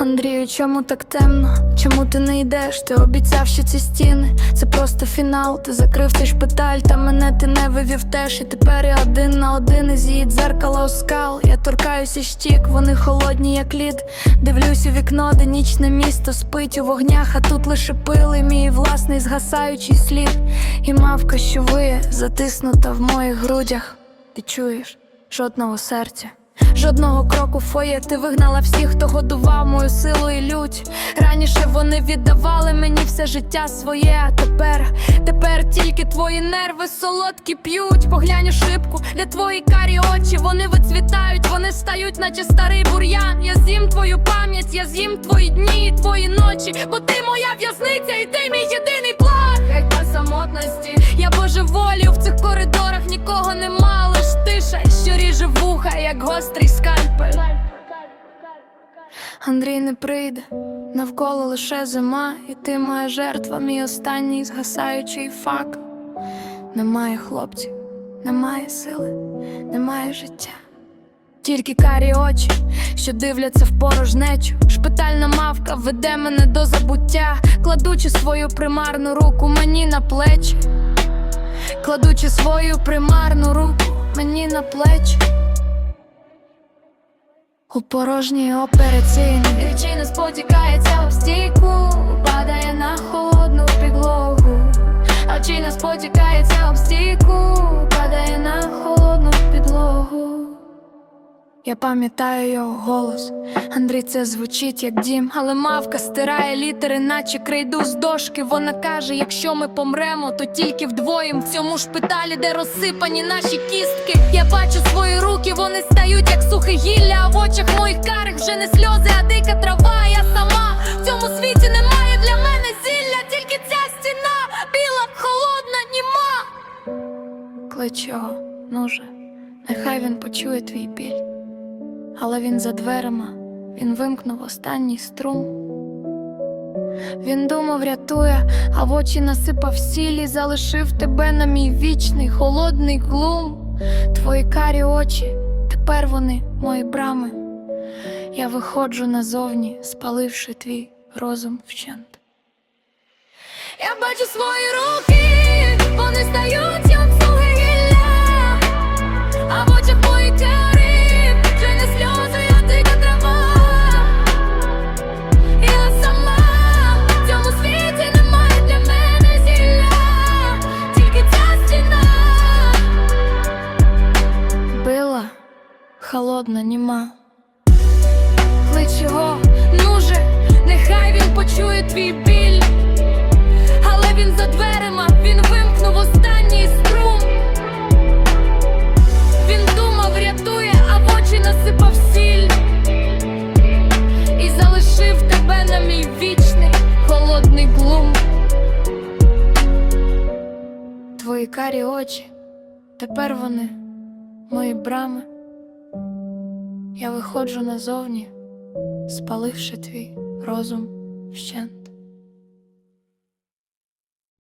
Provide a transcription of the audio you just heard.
Андрію, чому так темно? Чому ти не йдеш? Ти обіцяв, що ці стіни це просто фінал. Ти закрив цей шпиталь, та мене ти не вивів теж. І тепер я один на один із її дзеркала скал. Я торкаюся щік, вони холодні, як лід. Дивлюсь у вікно, де нічне місто спить у вогнях, а тут лише пили мій власний згасаючий слід. І мавка, що виє, затиснута в моїх грудях. Ти чуєш жодного серця. Жодного кроку фоє ти вигнала всіх, хто годував мою силу і лють. Раніше вони віддавали мені все життя своє, а тепер, тепер тільки твої нерви солодкі п'ють. Поглянь у шибку, де твої карі очі, вони вицвітають, вони стають, наче старий бур'ян. Я з'їм твою пам'ять, я з'їм твої дні, і твої ночі, бо ти моя в'язниця, і ти мій єдиний план. Геть по самотності, я божеволію в цих коридорах нікого ріже вуха, як гострий скальпель. Андрій не прийде, навколо лише зима, і ти моя жертва, мій останній згасаючий факел. Немає хлопців, немає сили, немає життя. Тільки карі очі, що дивляться в порожнечу. Шпитальна мавка веде мене до забуття, кладучи свою примарну руку мені на плечі, кладучи свою примарну руку мені на плечі. У порожній операційній Дівчина спотікається об стійку, падає на холодну підлогу, а чина спотікається об стійку, падає на холодну підлогу. Я пам'ятаю його голос. Андрій, це звучить як дім, але мавка стирає літери, наче крейду з дошки. Вона каже: якщо ми помремо, то тільки вдвоєм в цьому шпиталі, де розсипані наші кістки. Я бачу свої руки, вони стають як сухе гілля. А в очах моїх карих вже не сльози, а дика трава. Я сама в цьому світі немає для мене зілля, тільки ця стіна біла, холодна, німа. Клич його, ну же, нехай він почує твій біль. Але він за дверима, він вимкнув останній струм. Він думав, рятує, а в очі насипав сілі, залишив тебе на мій вічний холодний глум. Твої карі очі, тепер вони мої брами. Я виходжу назовні, спаливши твій розум вщент. Я бачу свої руки, вони стають холодна, німа. Клич його, ну же, нехай він почує твій біль. Але він за дверима, він вимкнув останній струм. Він думав, рятує, а в очі насипав сіль. І залишив тебе на мій вічний холодний глум. Твої карі очі, тепер вони мої брами. Я виходжу назовні, спаливши твій розум вщент.